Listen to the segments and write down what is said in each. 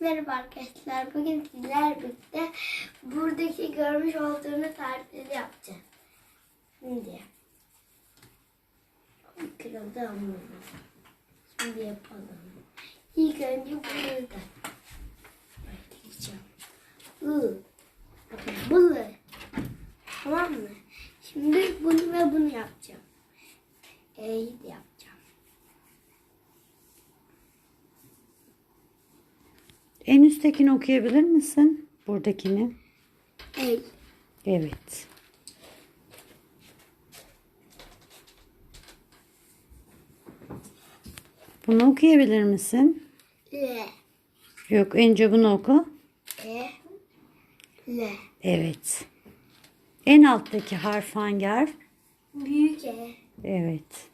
Merhaba arkadaşlar. Bugün sizler birlikte buradaki görmüş olduğunuz tarifleri yapacağız. Şimdi kırıldı ama şimdi yapalım. İlk önce bunu da başlayacağım. Bu. Bakın bunu. Tamam mı? Şimdi bunu ve bunu yapacağım. E'yi de yapacağım. En üsttekini okuyabilir misin? Buradakini. E. Evet. Bunu okuyabilir misin? L. Yok önce bunu oku. E. L. Evet. En alttaki harf hangi harf? Büyük E. Evet.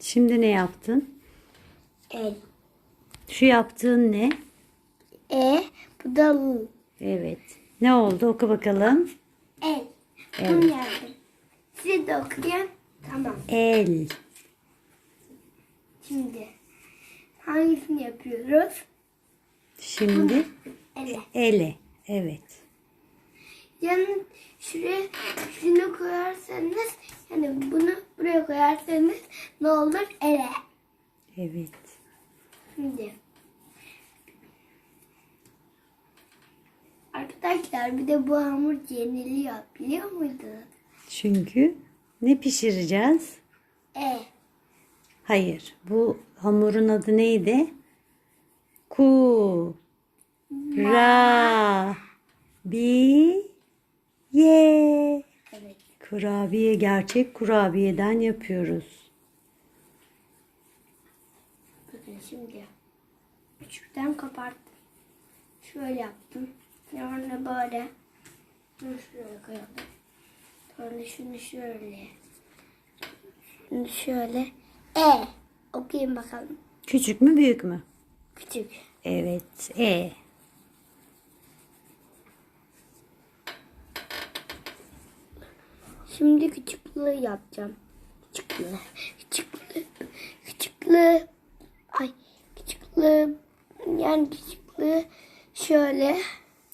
Şimdi ne yaptın? El. Şu yaptığın ne? E. Bu da L. Evet. Ne oldu? Oku bakalım. El. Evet. Bunu yazdım. Siz de okuyun. Tamam. El. Şimdi hangisini yapıyoruz? Şimdi Ele. ele. Evet. Yani şuraya şunu koyarsanız yani bunu buraya koyarsanız ne olur? Ele. Evet. Şimdi. Arkadaşlar bir de bu hamur yeniliyor. Biliyor muydunuz? Çünkü ne pişireceğiz? E. Hayır. Bu hamurun adı neydi? Ku. Ra. Bi. Ye. Evet. Kurabiye gerçek kurabiyeden yapıyoruz. Bakın şimdi. Küçükten koparttım. Şöyle yaptım. Sonra böyle. Şunu şuraya koyalım. Sonra şunu şöyle. Şunu şöyle. E. Okuyun bakalım. Küçük mü büyük mü? Küçük. Evet. E. Şimdi küçüklüğü yapacağım. Küçüklüğü. Küçüklüğü. Küçüklüğü. Ay. Küçüklüğü. Şöyle.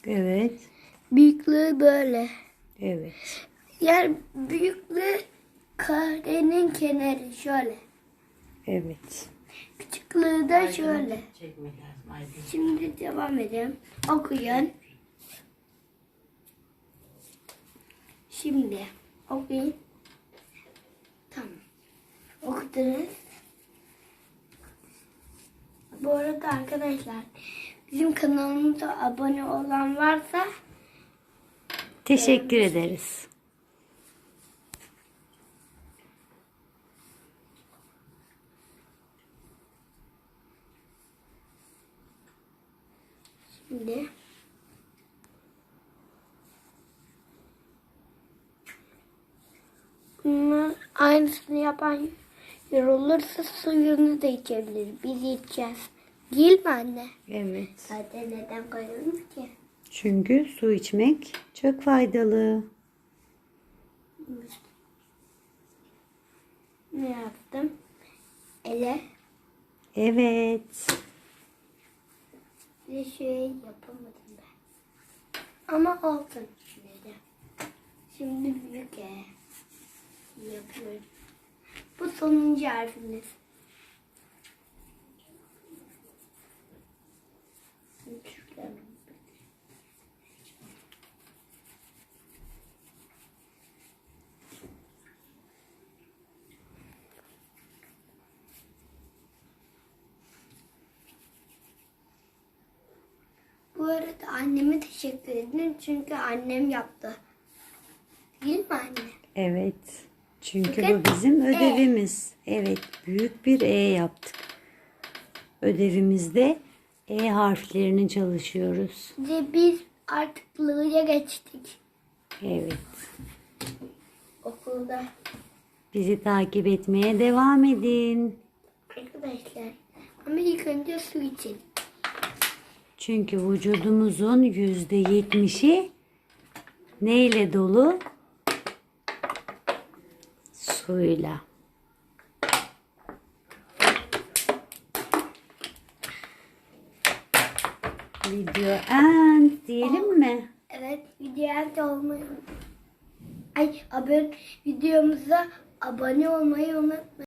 Evet. Büyüklüğü böyle. Evet. Yani büyüklüğü karenin kenarı şöyle. Evet. Küçüklüğü de şöyle. Şimdi devam edelim. Okuyun. Şimdi okuyun. Tamam. Okudunuz. Bu arada arkadaşlar bizim kanalımıza abone olan varsa Teşekkür ederiz. Şimdi Bunlar aynısını yapan yorulursa suyunu da içebilir. Biz içeceğiz. Değil mi anne? Evet. Zaten neden koyalım ki? Çünkü su içmek çok faydalı. Ne yaptım? Ele Evet. bir şey yapamadım ben. Ama olsun. Şimdi, Şimdi büyük E yapıyorum. Bu sonuncu harfimiz. Şuradan. Bu arada anneme teşekkür ederim çünkü annem yaptı. Değil mi anne? Evet. Çünkü Bakın, bu bizim E. ödevimiz. Evet. Büyük bir E yaptık. Ödevimizde E harflerini çalışıyoruz. Ve biz artık L'ya geçtik Evet. okulda. Bizi takip etmeye devam edin. Arkadaşlar ama ilk önce su için. Çünkü vücudumuzun yüzde yetmişi neyle dolu? Suyla. Video end diyelim mi? Evet, videoya olmayı Ay, abone videomuza abone olmayı unutmayın.